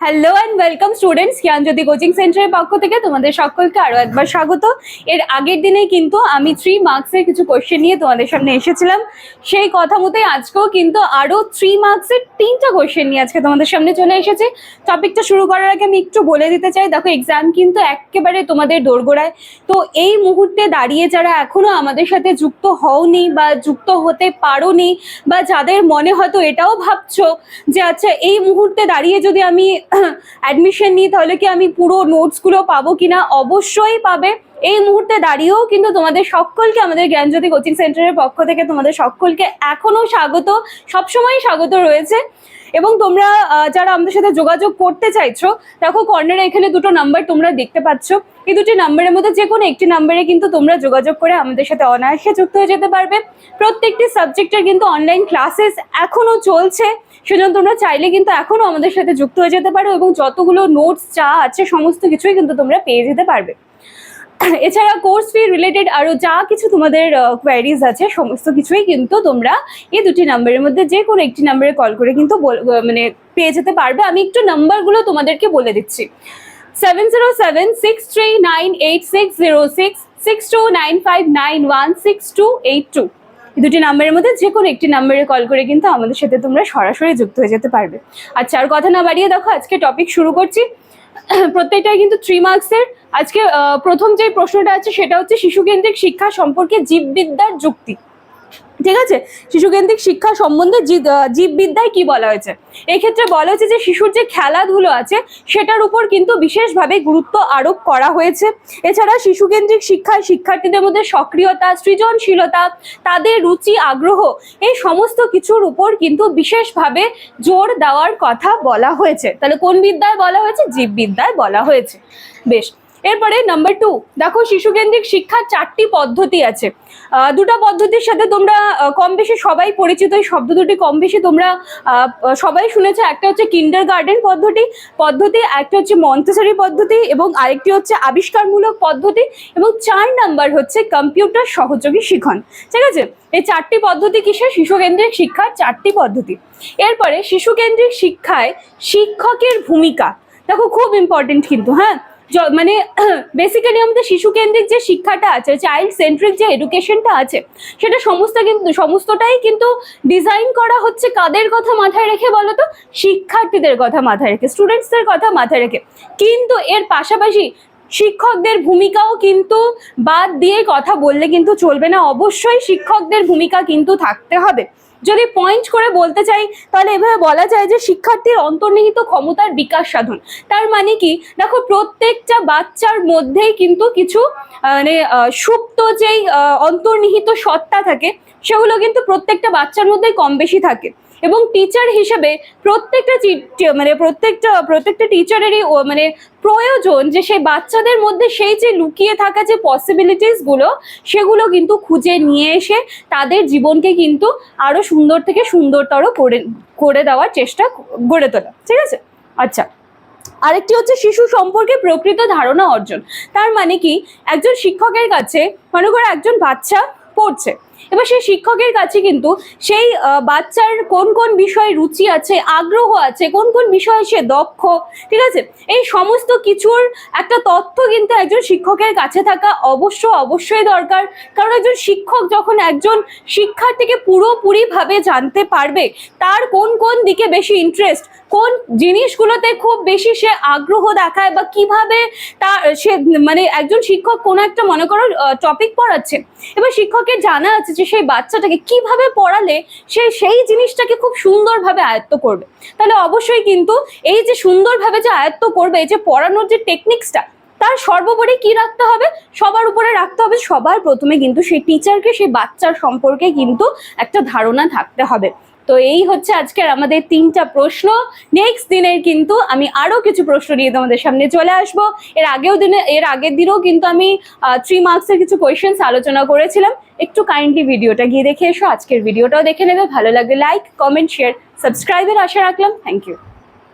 Hello and welcome students Gyanjyoti coaching সেন্টারের পক্ষ থেকে তোমাদের সকলকে আরও একবার স্বাগত। এর আগের দিনে কিন্তু আমি থ্রি মার্কসের কিছু কোয়েশ্চেন নিয়ে তোমাদের সামনে এসেছিলাম। সেই কথা মতোই আজকেও কিন্তু আরও থ্রি মার্কসের তিনটা কোয়েশ্চেন নিয়ে আজকে তোমাদের সামনে চলে এসেছে। টপিকটা শুরু করার আগে আমি একটু বলে দিতে চাই, দেখো এক্সাম কিন্তু একেবারে তোমাদের দোরগোড়ায়। তো এই মুহূর্তে দাঁড়িয়ে যারা এখনও আমাদের সাথে যুক্ত হওনি বা যুক্ত হতে পারোনি বা যাদের মনে হয়তো এটাও ভাবছ যে আচ্ছা এই মুহূর্তে দাঁড়িয়ে যদি আমি অ্যাডমিশন নিই, তাহলে কি আমি পুরো নোটসগুলো পাবো কিনা? অবশ্যই পাবে। এই মুহূর্তে দাঁড়িয়েও কিন্তু তোমাদের সকলকে, আমাদের জ্ঞানজ্যোতি কোচিং সেন্টারের পক্ষ থেকে তোমাদের সকলকে এখনও স্বাগত সবসময় স্বাগত রয়েছে। এবং তোমরা যারা আমাদের সাথে যোগাযোগ করতে চাইছো, দেখো কর্নারে এখানে দুটো নাম্বার তোমরা দেখতে পাচ্ছ। এই দুটি নাম্বারের মধ্যে যে কোনো একটি নাম্বারে কিন্তু তোমরা যোগাযোগ করে আমাদের সাথে অনায়াসে যুক্ত হয়ে যেতে পারবে। প্রত্যেকটি সাবজেক্টের কিন্তু অনলাইন ক্লাসেস এখনও চলছে। সেজন্য তোমরা চাইলে কিন্তু এখনও আমাদের সাথে যুক্ত হয়ে যেতে পারো এবং যতগুলো নোটস যা আছে, সমস্ত কিছুই কিন্তু তোমরা পেয়ে যেতে পারবে। এছাড়া কোর্স ফি রিলেটেড আরও যা কিছু তোমাদের কোয়ারিজ আছে, সমস্ত কিছুই কিন্তু তোমরা এই দুটি নাম্বারের মধ্যে যে কোনো একটি নাম্বারে কল করে কিন্তু মানে পেয়ে যেতে পারবে। আমি একটু নাম্বারগুলো তোমাদেরকে বলে দিচ্ছি। Seven zero seven six three nine eight six zero six six two nine five nine one six two eight two দুটি নাম্বারের মধ্যে যে কোনো একটি নাম্বারে কল করে কিন্তু আমাদের সাথে তোমরা সরাসরি যুক্ত হয়ে যেতে পারবে। আচ্ছা আর কথা না বাড়িয়ে দেখো, আজকে টপিক শুরু করছি। প্রত্যেকটাই কিন্তু থ্রি মার্কসের আজকে প্রথম যে প্রশ্নটা আছে, সেটা হচ্ছে শিশুকেন্দ্রিক শিক্ষা সম্পর্কে জীববিদ্যার যুক্তি। ঠিক আছে? শিশুকেন্দ্রিক শিক্ষা সম্বন্ধে জীব- জীববিদ্যায় কি বলা হয়েছে? এক্ষেত্রে বলা হয়েছে যে, শিশুর যে খেলাধুলো আছে, সেটার উপর কিন্তু বিশেষভাবে গুরুত্ব আরোপ করা হয়েছে। এছাড়া শিশুকেন্দ্রিক শিক্ষায় শিক্ষার্থীদের মধ্যে সক্রিয়তা, সৃজনশীলতা, তাদের রুচি, আগ্রহ, এই সমস্ত কিছুর উপর কিন্তু বিশেষভাবে জোর দেওয়ার কথা বলা হয়েছে। তাহলে কোন বিদ্যায় বলা হয়েছে? জীববিদ্যায় বলা হয়েছে। বেশ। এরপরে নাম্বার টু দেখো শিশুকেন্দ্রিক শিক্ষার চারটি পদ্ধতি আছে। দুটো পদ্ধতির সাথে তোমরা কম বেশি সবাই পরিচিত, এই শব্দ দুটি কম বেশি তোমরা সবাই শুনেছো। একটা হচ্ছে কিন্ডার গার্ডেন পদ্ধতি পদ্ধতি, একটা হচ্ছে মন্তেসরি পদ্ধতি, এবং আরেকটি হচ্ছে আবিষ্কারমূলক পদ্ধতি, এবং চার নাম্বার হচ্ছে কম্পিউটার সহযোগী শিখন। ঠিক আছে? এই চারটি পদ্ধতি কিসের? শিশুকেন্দ্রিক শিক্ষার চারটি পদ্ধতি। এরপরে শিশুকেন্দ্রিক শিক্ষায় শিক্ষকের ভূমিকা। দেখো, খুব ইম্পর্টেন্ট কিন্তু হ্যাঁ? মানে বেসিক্যালি আমাদের শিশু কেন্দ্রিক যে শিক্ষাটা আছে চাইল্ড সেন্ট্রিক যে এডুকেশনটা আছে, সেটা সমস্ত কিন্তু সমস্তটাই কিন্তু ডিজাইন করা হচ্ছে কাদের কথা মাথায় রেখে বলো তো শিক্ষার্থীদের কথা মাথায় রেখে স্টুডেন্টসদের কথা মাথায় রেখে। কিন্তু এর পাশাপাশি শিক্ষকদের ভূমিকাও কিন্তু বাদ দিয়ে কথা বললে কিন্তু চলবে না। অবশ্যই শিক্ষকদের ভূমিকা কিন্তু থাকতে হবে। যদি পয়েন্ট করে বলতে চাই, তাহলে এভাবে বলা যায় যে শিক্ষার্থীর অন্তর্নিহিত ক্ষমতার বিকাশ সাধন। তার মানে কি? দেখো, প্রত্যেকটা বাচ্চার মধ্যেই কিন্তু কিছু মানে সুপ্ত যেই অন্তর্নিহিত সত্তা থাকে, সেগুলো কিন্তু প্রত্যেকটা বাচ্চার মধ্যেই কম বেশি থাকে। এবং টিচার হিসেবে প্রত্যেকটা মানে প্রত্যেকটা প্রত্যেকটা টিচারেরই মানে প্রয়োজন যে সেই বাচ্চাদের মধ্যে সেই যে লুকিয়ে থাকা যে পসিবিলিটিসগুলো, সেগুলো কিন্তু খুঁজে নিয়ে এসে তাদের জীবনকে কিন্তু আরও সুন্দর থেকে সুন্দরতর করে করে দেওয়ার চেষ্টা গড়ে তোলা, ঠিক আছে? আচ্ছা আরেকটি হচ্ছে শিশু সম্পর্কে প্রকৃত ধারণা অর্জন। তার মানে কি? একজন শিক্ষকের কাছে, মনে করো একজন বাচ্চা পড়ছে এবার সেই শিক্ষকের কাছে কিন্তু সেই বাচ্চার কোন কোন বিষয়ে রুচি আছে, আগ্রহ আছে, কোন কোন বিষয়ে সে দক্ষ, ঠিক আছে? এই সমস্ত কিছুর একটা তথ্য কিন্তু একজন শিক্ষকের কাছে থাকা অবশ্য অবশ্যই দরকার। কারণ একজন শিক্ষক যখন একজন শিক্ষার্থীকে পুরোপুরিভাবে জানতে পারবে, তার কোন কোন দিকে বেশি ইন্টারেস্ট কোন জিনিসগুলোতে খুব বেশি সে আগ্রহ দেখায় বা কীভাবে তা, সে মানে একজন শিক্ষক কোনো একটা, মনে করো টপিক পড়াচ্ছে। এবার শিক্ষকের জানা আছে যে সেই বাচ্চাটাকে কীভাবে পড়ালে সে সেই জিনিসটাকে খুব সুন্দরভাবে আয়ত্ত করবে। তাহলে অবশ্যই কিন্তু এই যে সুন্দরভাবে যে আয়ত্ত করবে, এই যে পড়ানোর যে টেকনিক্সটা তার সর্বোপরি কি রাখতে হবে? সবার উপরে রাখতে হবে, সবার প্রথমে কিন্তু সেই টিচারকে সেই বাচ্চার সম্পর্কে কিন্তু একটা ধারণা থাকতে হবে। তো এই হচ্ছে আজকের আমাদের তিনটা প্রশ্ন। নেক্সট দিনের কিন্তু আমি আরও কিছু প্রশ্ন নিয়ে তোমাদের সামনে চলে আসব। এর আগেও দিনে, এর আগের দিনেও কিন্তু আমি থ্রি মার্কসের কিছু কোয়েশ্চেন্স আলোচনা করেছিলাম। একটু কাইন্ডলি ভিডিওটা গিয়ে দেখে এসো, আজকের ভিডিওটাও দেখে নেবে। ভালো লাগলে লাইক কমেন্ট শেয়ার সাবস্ক্রাইবের আশা রাখলাম। Thank you